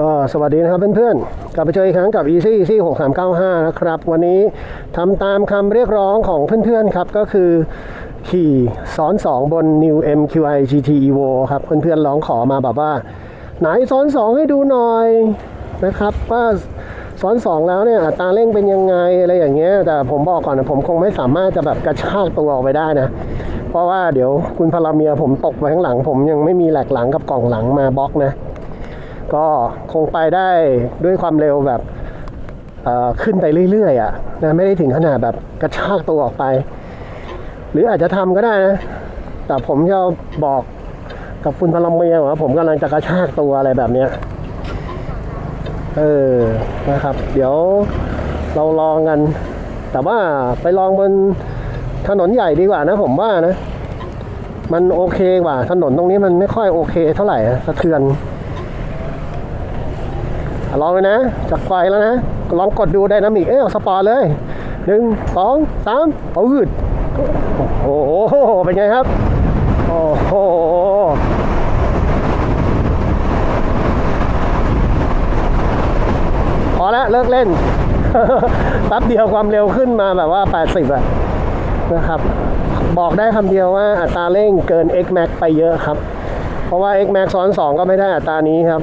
ก็สวัสดีนะครับเพื่อนๆ กลับไปเจออีกครั้งกับ Easy Easy 6395 นะครับ วันนี้ทำตามคำเรียกร้องของเพื่อนๆครับ ก็คือขี่ซ้อน 2 บน New MQI GT Evo ครับ เพื่อนๆร้องขอมาแบบว่า ไหนซ้อน 2 ให้ดูหน่อยนะครับว่าซ้อน 2 แล้วเนี่ยอัตราเร่งเป็นยังไง อะไรอย่างเงี้ย แต่ผมบอกก่อนนะผมคงไม่สามารถจะแบบกระชากตัวออกไปได้นะ เพราะว่าเดี๋ยวคุณพลเมียผมตกไปข้างหลัง ผมยังไม่มีแหลกหลังกับกล่องหลังมาบล็อกนะ ก็คงไปได้ด้วยความเร็วแบบขึ้นไปเรื่อยๆอะนะไม่ได้ถึงขนาดแบบกระชากตัวออกไป หรืออาจจะทำก็ได้นะ แต่ผมจะบอกกับคุณพลเมียว่าผมกำลังจะกระชากตัวอะไรแบบเนี้ยเออนะครับ เดี๋ยวเราลองกัน แต่ว่าไปลองบนถนนใหญ่ดีกว่านะผมว่านะ มันโอเคกว่าถนนตรงนี้มันไม่ค่อยโอเคเท่าไหร่สะเทือน ลองเลยนะ จากไฟแล้วนะ ลองกดดูไดนามิก เอ้ยสปอร์เลยหนึ่งสองสามปืดโอ้โห เป็นไงครับ โอ้โหพอแล้วเลิกเล่นแป๊บเดียวความเร็วขึ้นมาแบบว่า 80อะนะครับ บอกได้คำเดียวว่าอัตราเร่งเกิน X Max ไปเยอะครับ เพราะว่า X Max ซ้อน 2 ก็ไม่ได้อัตรานี้ครับ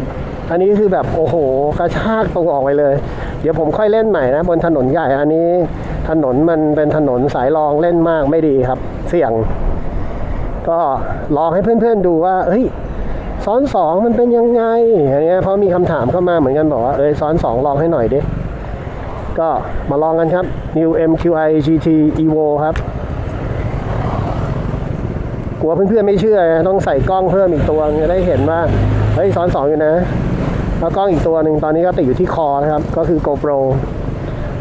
อันนี้คือแบบโอ้โหกระชากตัวออกไปเลย เดี๋ยวผมค่อยเล่นใหม่นะบนถนนใหญ่อันนี้ถนนมันเป็นถนนสายรองเล่นมากไม่ดีครับ เสี่ยง ก็ลองให้เพื่อนๆดูว่าเฮ้ยซ้อนสองมันเป็นยังไงอย่างเงี้ยเพราะมีคำถามเข้ามาเหมือนกันบอกว่าเอ้ยซ้อนสองลองให้หน่อยดิก็มาลองกันครับ New MQI GT Evo ครับกลัวเพื่อนๆไม่เชื่อนะต้องใส่กล้องเพิ่มอีกตัวจะได้เห็นว่า เฮ้ยซ้อนสองอยู่นะ แล้วกล้องอีกตัวหนึ่งตอนนี้ก็ติดอยู่ที่คอนะครับ ก็คือ GoPro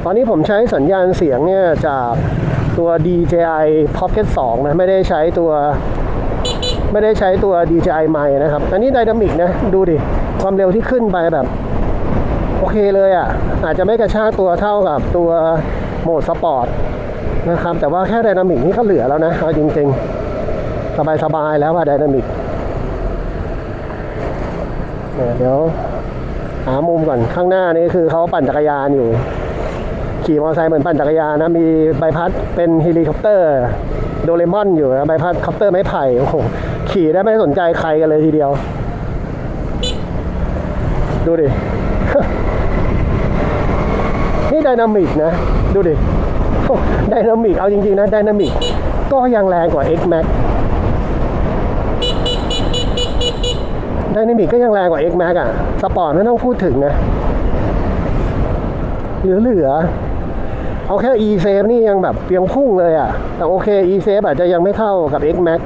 ตอนนี้ผมใช้สัญญาณเสียงเนี่ยจากตัว DJI Pocket 2 นะ ไม่ได้ใช้ตัว ไม่ได้ใช้ตัว DJI ไมค์นะครับ อันนี้ไดนามิกนะ ดูดิ ความเร็วที่ขึ้นไปแบบ โอเคเลยอะ อาจจะไม่กระชากตัวเท่ากับตัวโหมดสปอร์ตนะครับ แต่ว่าแค่ไดนามิกนี่ก็เหลือแล้วนะ เอาจริงๆ สบายๆแล้วว่าไดนามิกเดี๋ยว หามุมก่อนข้างหน้านี่คือเขาปั่นจักรยานอยู่ ขี่มอเตอร์ไซค์เหมือนปั่นจักรยานนะ มีใบพัดเป็นเฮลิคอปเตอร์ โดเรมอนอยู่นะใบพัดคอปเตอร์ไม้ไผ่โอ้โหขี่ได้ไม่สนใจใครกันเลยทีเดียว ดูดิ นี่ไดนามิกนะ ดูดิไดนามิกเอาจริงๆนะไดนามิกก็ยังแรงกว่า X Max ไดนามิกก็ยังแรงกว่า X Max อะ สปอร์ตไม่ต้องพูดถึงนะ เหลือเหลือๆเอาแค่ e save นี่ยังแบบเพียงพุ่งเลยอะ แต่โอเค e save อาจจะยังไม่เท่ากับ x max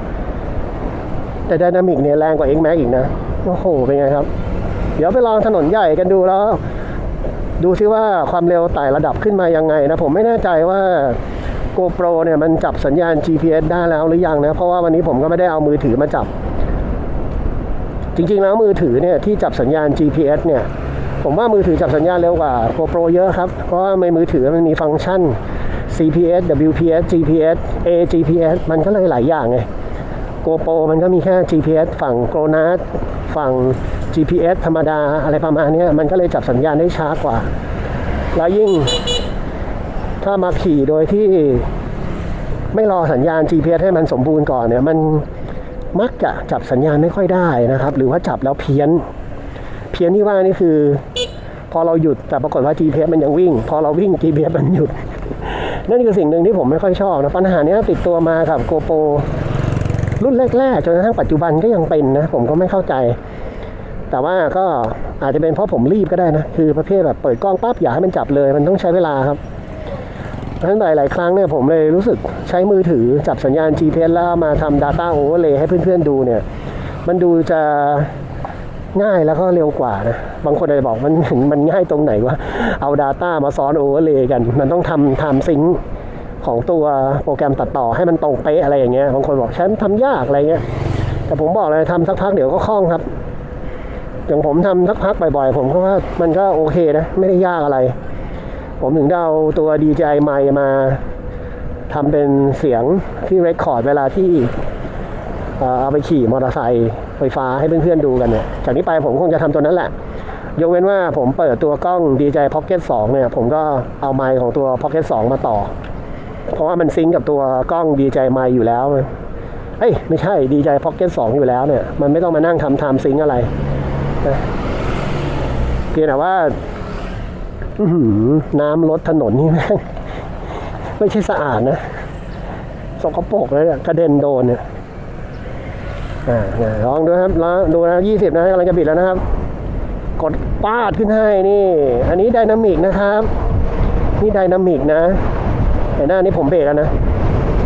แต่ Dynamic เนี่ยแรงกว่า x max อีกนะ โอ้โห เป็นไงครับ เดี๋ยวไปลองถนนใหญ่กันดูแล้ว ดูซิว่าความเร็วไต่ระดับขึ้นมายังไงนะ ผมไม่แน่ใจว่า GoPro เนี่ยมันจับสัญญาณ GPS ได้แล้วหรือยังนะ เพราะว่าวันนี้ผมก็ไม่ได้เอามือถือมาจับ จริงๆแล้วมือถือเนี่ยที่จับสัญญาณ GPS เนี่ยผมว่ามือถือจับสัญญาณเร็วกว่า GoPro เยอะครับ เพราะว่าในมือถือมันมีฟังก์ชัน CPS WPS GPS AGPS มันก็เลยหลายอย่างไง GoPro มันก็มีแค่ GPS ฝั่ง GLONASS ฝั่ง GPS ธรรมดาอะไรประมาณนี้มันก็เลยจับสัญญาณได้ช้ากว่า แล้วยิ่งถ้ามาขี่โดยที่ไม่รอสัญญาณ GPS ให้มันสมบูรณ์ก่อนเนี่ยมัน มักจะจับสัญญาณไม่ค่อยได้นะครับ หรือว่าจับแล้วเพี้ยน เพี้ยนที่ว่านี่คือ พอเราหยุดแต่ปรากฏว่า GPS มันยังวิ่ง พอเราวิ่ง GPS มันหยุด นั่นคือสิ่งหนึ่งที่ผมไม่ค่อยชอบนะปัญหานี้ติดตัวมากับ GoPro รุ่นแรกๆจนกระทั่งปัจจุบันก็ยังเป็นนะผมก็ไม่เข้าใจ แต่ว่าก็อาจจะเป็นเพราะผมรีบก็ได้นะคือประเภทแบบเปิดกล้องปั๊บอยากให้มันจับเลย มันต้องใช้เวลาครับ เพราะฉะนั้นหลาย ๆ ครั้งเนี่ยผมเลยรู้สึกใช้มือถือจับสัญญาณ GPS แล้วมาทำ Data Overlay ให้เพื่อน ๆ ดูเนี่ย มันดูจะง่ายแล้วก็เร็วกว่านะ บางคนอาจจะบอกมันมันง่ายตรงไหนวะเอา Data มาซ้อนโอเวอร์เลย์กัน มันต้องทำไทำซิงของตัวโปรแกรมตัดต่อให้มันตรงเป๊ะอะไรอย่างเงี้ยบางคนบอกฉันทำยากอะไรเงี้ยแต่ผมบอกเลยทำสักพักเดี๋ยวก็คล่องครับอย่างผมทำสักพักบ่อยๆ ผมก็ว่ามันก็โอเคนะ ไม่ได้ยากอะไร ผมถึงได้เอาตัว DJI ไมมาทำเป็นเสียงที่เรคคอร์ดเวลาที่เอาไปขี่มอเตอร์ไซค์ไฟฟ้าให้เพื่อนๆดูกันเนี่ย จากนี้ไปผมคงจะทำตัวนั้นแหละ ยกเว้นว่าผมเปิดตัวกล้อง DJI Pocket 2 เนี่ย ผมก็เอาไมค์ของตัว Pocket 2 มาต่อ เพราะว่ามันซิงกับตัวกล้อง DJI ไมอยู่แล้ว เอ้ย ไม่ใช่ DJI Pocket 2 อยู่แล้วเนี่ย มันไม่ต้องมานั่งทำไทม์ซิงอะไรเพียงแต่ว่า น้ำลดถนนนี่แม่งไม่ใช่สะอาดนะสกปรกเลยเนี่ยกระเด็นโดนเนี่ยอ่าลองดูครับแล้วดูนะยี่สิบนะกำลังจะบิดแล้วนะครับ กดป้าดขึ้นให้นี่ อันนี้ไดนามิกนะครับ นี่ไดนามิกนะเห็นหน้านี้ผมเบรกแล้วนะ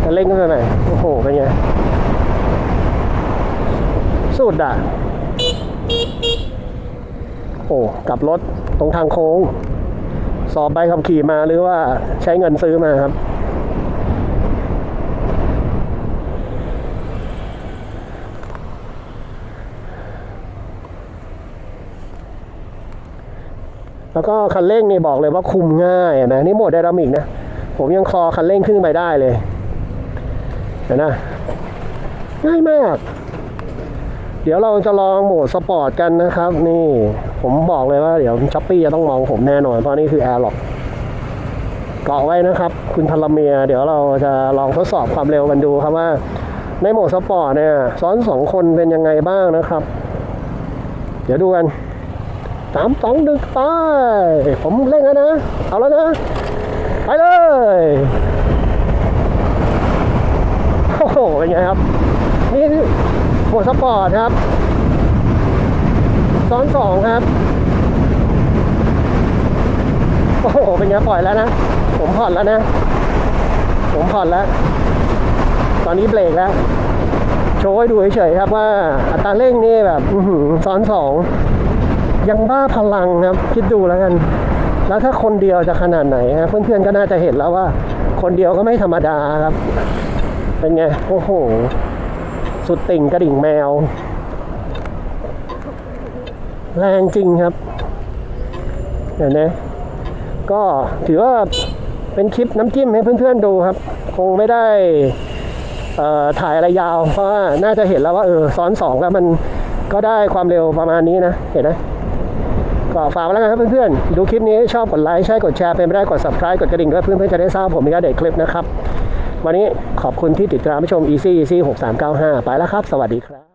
จะเร่งขึ้นไปใหมโอ้โหเป็นไงสุดอะโอ้กลับรถตรงทางโค้ง สอบใบขับขี่มาหรือว่าใช้เงินซื้อมาครับ แล้วก็คันเร่งนี่บอกเลยว่าคุมง่ายนะนี่โหมดไดนามิกนะ ผมยังคอคันเร่งขึ้นไปได้เลยเห็นนะง่ายมาก เดี๋ยวเราจะลองโหมดสปอร์ตกันนะครับ นี่ ผมบอกเลยว่าเดี๋ยวช้อปปี้จะต้องมองผมแน่นอนเพราะนี่คือแอร์ล็อกเกาะไว้นะครับ คุณพลเมีย เดี๋ยวเราจะลองทดสอบความเร็วกันดูครับว่า ในโหมดสปอร์ตเนี่ยซ้อนสองคนเป็นยังไงบ้างนะครับ เดี๋ยวดูกันสามสองหนึ่งไปผมเร่งแล้วนะ เอาแล้วนะ ไปเลยโอ้โหเป็นไงครับ นี่โหมดสปอร์ตครับ ซ้อนสองครับ โอ้โห เป็นไงปล่อยแล้วนะ ผมผ่อนแล้วนะ ผมผ่อนแล้ว ตอนนี้เบรกแล้ว โชว์ให้ดูเฉยๆครับว่าอัตราเร่งนี่แบบซ้อนสอง ยังบ้าพลังครับ คิดดูแล้วกัน แล้วถ้าคนเดียวจะขนาดไหนครับเพื่อนๆก็น่าจะเห็นแล้วว่า คนเดียวก็ไม่ธรรมดาครับ เป็นไง โอ้โห สุดติ่งกระดิ่งแมว แรงจริงครับเห็นไหมก็ถือว่าเป็นคลิปน้ำจิ้มให้เพื่อนๆดูครับ คงไม่ได้ถ่ายอะไรยาว เพราะว่าน่าจะเห็นแล้วว่าเออซ้อนสองแล้วมันก็ได้ความเร็วประมาณนี้นะเห็นไหมก็ฝากไว้แล้วกันครับเพื่อนๆ ดูคลิปนี้ชอบกดไลค์ใช่กดแชร์เป็นไม่ได้กด subscribe กดกระดิ่งด้วยเพื่อนๆ จะได้ทราบผมมีการเด็ดคลิปนะครับ วันนี้ขอบคุณที่ติดตามผู้ชม easy easy 6395 ไปแล้วครับ สวัสดีครับ